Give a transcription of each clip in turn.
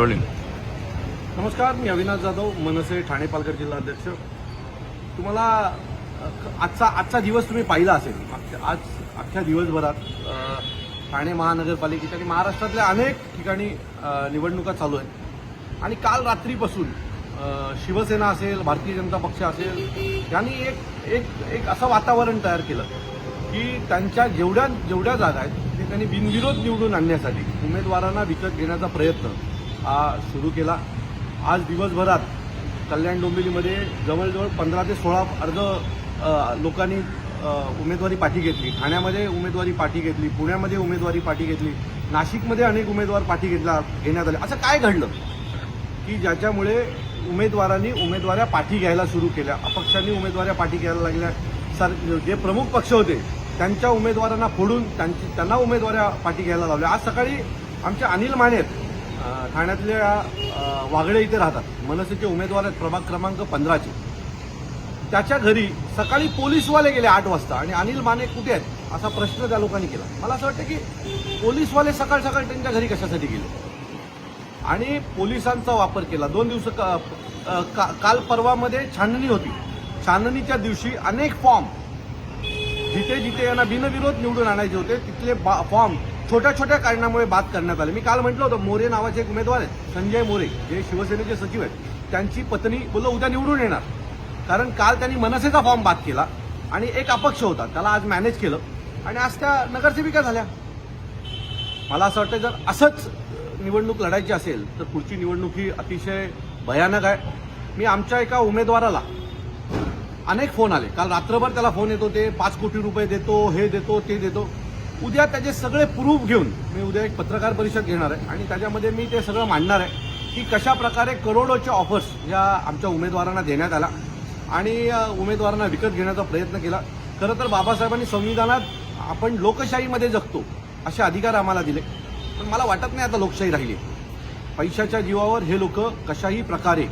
Rolling नमस्कार मी अविनाश जाधव मनसे ठाणे पालघर जिल्हा अध्यक्ष तुम्हाला आजचा आजचा दिवस तुम्ही पाहिला असेल. आज अख्ख्या दिवसभरात ठाणे महानगरपालिकेच्या आणि महाराष्ट्रातल्या अनेक ठिकाणी निवडणुका चालू आहेत. आणि काल रात्रीपासून शिवसेना असेल भारतीय जनता पक्ष असेल यांनी एक एक एक असं वातावरण तयार केलं की त्यांच्या जेवढ्या जेवढ्या जागा आहेत ते त्यांनी बिनविरोध निवडून आणण्यासाठी उमेदवारांना विकत घेण्याचा प्रयत्न हा सुरू केला. आज दिवसभरात कल्याण डोंबिवलीमध्ये जवळजवळ पंधरा ते सोळा अर्ज लोकांनी उमेदवारी पाठी घेतली. ठाण्यामध्ये उमेदवारी पाठी घेतली पुण्यामध्ये उमेदवारी पाठी घेतली नाशिकमध्ये अनेक उमेदवार पाठी घेतला घेण्यात आले. असं काय घडलं? की ज्याच्यामुळे उमेदवारांनी उमेदवाऱ्या पाठी घ्यायला सुरू केल्या अपक्षांनी उमेदवाऱ्या पाठी घ्यायला लागल्या. सर जे प्रमुख पक्ष होते त्यांच्या उमेदवारांना फोडून त्यांची त्यांना उमेदवाऱ्या पाठी घ्यायला लावल्या. आज सकाळी आमचे अनिल मानेत ठाण्यातल्या वागळे इथे राहतात. मनसेचे उमेदवार आहेत प्रभाग क्रमांक पंधराचे. त्याच्या घरी सकाळी पोलीसवाले गेले आठ वाजता आणि अनिल माने कुठे आहेत असा प्रश्न त्या लोकांनी केला. मला असं वाटतं की पोलीसवाले सकाळ सकाळ त्यांच्या घरी कशासाठी गेले? आणि पोलिसांचा वापर केला. दोन दिवस का- का- काल परवामध्ये छाननी होती. छाननीच्या दिवशी अनेक फॉर्म जिथे जिथे यांना बिनविरोध निवडून आणायचे होते तिथले बा- फॉर्म छोट्या छोट्या कारणामुळे बाद करण्यात आले. मी काल म्हटलं होतं मोरे नावाचे एक उमेदवार आहेत संजय मोरे जे शिवसेनेचे सचिव आहेत. त्यांची पत्नी बोललं उद्या निवडून येणार. कारण काल त्यांनी मनसेचा फॉर्म बाद केला आणि एक अपक्ष होता. त्याला आज मॅनेज केलं. आणि आज त्या नगरसेविका झाल्या. मला असं वाटतं जर असंच निवडणूक लढायची असेल तर पुढची निवडणूक ही अतिशय भयानक आहे. मी आमच्या एका उमेदवाराला अनेक फोन आले. काल रात्रभर त्याला फोन येतो ते पाच कोटी रुपये देतो हे देतो ते देतो. उद्या त्याचे सगळे प्रूफ घेऊन मी उद्या एक पत्रकार परिषद घेणार आहे आणि त्याच्यामध्ये मी ते सगळं मांडणार आहे की कशा प्रकारे करोडोच्या ऑफर्स या आमच्या उमेदवारांना देण्यात आला आणि उमेदवारांना विकत घेण्याचा प्रयत्न केला. खरं तर बाबासाहेबांनी संविधानात आपण लोकशाहीमध्ये जगतो असे अधिकार आम्हाला दिले. पण मला वाटत नाही आता लोकशाही राहिली. पैशाच्या जीवावर हे लोक कशाही प्रकारे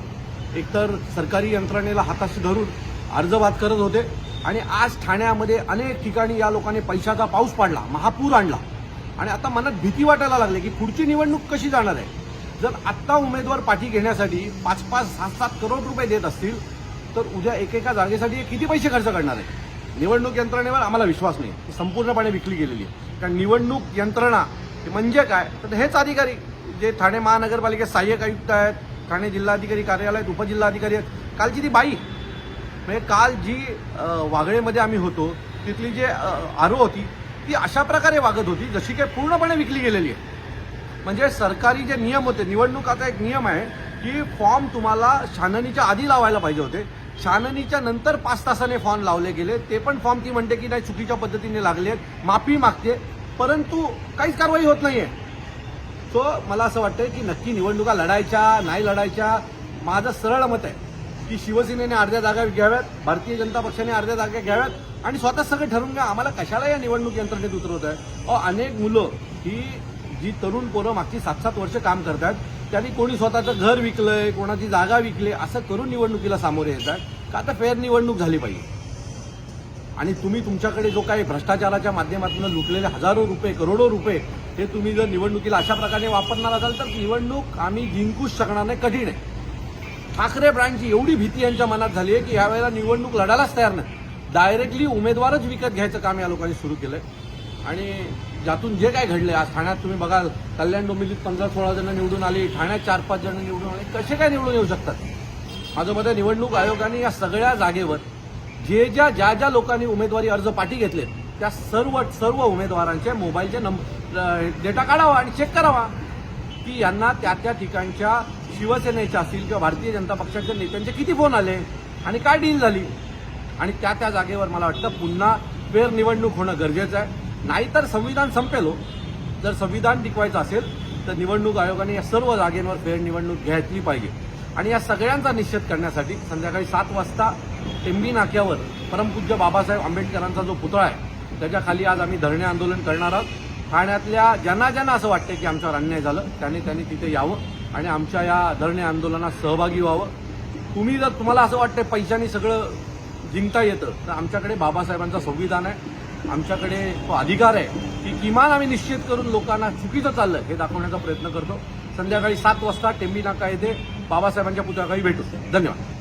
एकतर सरकारी यंत्रणेला हाताशी धरून अर्जबाद करत होते आणि आज ठाण्यामध्ये अनेक ठिकाणी या लोकांनी पैशाचा पाऊस पाडला महापूर आणला. आणि आता मनात भीती वाटायला लागली की पुढची निवडणूक कशी जाणार आहे? जर आत्ता उमेदवार पाठी घेण्यासाठी पाच पाच सात सात करोड रुपये देत असतील तर उद्या एकेका जागेसाठी किती पैसे खर्च करणार आहे? निवडणूक यंत्रणेवर आम्हाला विश्वास नाही. ती संपूर्णपणे विकली गेलेली आहे. कारण निवडणूक यंत्रणा म्हणजे काय? तर हेच अधिकारी जे ठाणे महानगरपालिकेत सहाय्यक आयुक्त आहेत ठाणे जिल्हाधिकारी कार्यालयात उपजिल्हाधिकारी आहेत. कालची ती बाई म्हणजे काल जी वागळेमध्ये आम्ही होतो तिथली जे आरो होती ती अशा प्रकारे वागत होती जशी काही पूर्णपणे विकली गेलेली आहे. म्हणजे सरकारी जे नियम होते निवडणुकाचा एक नियम आहे की फॉर्म तुम्हाला छाननीच्या आधी लावायला पाहिजे होते. छाननीच्या नंतर पाच तासाने फॉर्म लावले गेले ते पण फॉर्म ती म्हणते की नाही चुकीच्या पद्धतीने लागले आहेत माफी मागते परंतु काहीच कारवाई होत नाही आहे सो मला असं वाटतं की नक्की निवडणुका लढायच्या नाही लढायच्या माझं सरळ मत आहे. की शिवसेनेने अर्ध्या जागा घ्याव्यात भारतीय जनता पक्षाने अर्ध्या जागा घ्याव्यात आणि स्वतः सगळं ठरवून घ्या आम्हाला कशाला या निवडणूक यंत्रणेत उतरवत आहे? अनेक मुलं ही जी तरुण पोरं मागची सात सात वर्ष काम करतात त्यांनी कोणी स्वतःचं घर विकलंय कोणाची जागा विकली असं करून निवडणुकीला सामोरे येतात. का आता फेअर निवडणूक झाली पाहिजे? आणि तुम्ही तुमच्याकडे जो काही भ्रष्टाचाराच्या माध्यमातून लुटलेले हजारो रुपये करोडो रुपये हे तुम्ही जर निवडणुकीला अशा प्रकारे वापरणार असाल तर निवडणूक आम्ही जिंकूच शकणार नाही कठीण आहे. ठाकरे ब्रँडची एवढी भीती यांच्या मनात झाली आहे की यावेळेला निवडणूक लढायलाच तयार नाही. डायरेक्टली उमेदवारच विकत घ्यायचं काम या लोकांनी सुरू केलंय. आणि ज्यातून जे काय घडलंय आज ठाण्यात तुम्ही बघाल कल्याण डोंबिवलीत पंधरा सोळा जण निवडून आली ठाण्यात चार पाच जण निवडून आले कसे काय निवडून येऊ शकतात? माझं मत आहे निवडणूक आयोगाने या सगळ्या जागेवर जे ज्या ज्या ज्या लोकांनी उमेदवारी अर्ज पाठी घेतले त्या सर्व सर्व उमेदवारांचे मोबाईलचे नंबर डेटा काढावा आणि चेक करावा. की यांना त्या त्या ठिकाणच्या शिवसेनेच्या असतील किंवा भारतीय जनता पक्षाच्या नेत्यांचे किती फोन आले आणि काय डील झाली? आणि त्या त्या जागेवर मला वाटतं पुन्हा फेर निवडणूक होणं गरजेचं आहे. नाहीतर संविधान संपेल हो. जर संविधान टिकवायचं असेल तर निवडणूक आयोगाने या सर्व जागेंवर फेर निवडणूक घेतली पाहिजे. आणि या सगळ्यांचा निश्चित करण्यासाठी संध्याकाळी सात वाजता टेंबी नाक्यावर परमपूज्य बाबासाहेब आंबेडकरांचा जो पुतळा आहे त्याच्याखाली आज आम्ही धरणे आंदोलन करणार आहोत. ठाण्यातल्या ज्यांना ज्यांना असं वाटतं की आमच्यावर अन्याय झालं त्यांनी त्यांनी तिथे यावं. आणि आमच्या या धरणे आंदोलनात सहभागी व्हावं. तुम्ही जर तुम्हाला असं वाटतं पैशाने सगळं जिंकता येतं तर आमच्याकडे बाबासाहेबांचं संविधान आहे. आमच्याकडे तो अधिकार आहे की किमान आम्ही निश्चित करून लोकांना चुकीचं चाललं हे दाखवण्याचा प्रयत्न करतो. संध्याकाळी सात वाजता टेंबी नाका येथे बाबासाहेबांच्या पुतळ्याखाली भेटू. धन्यवाद.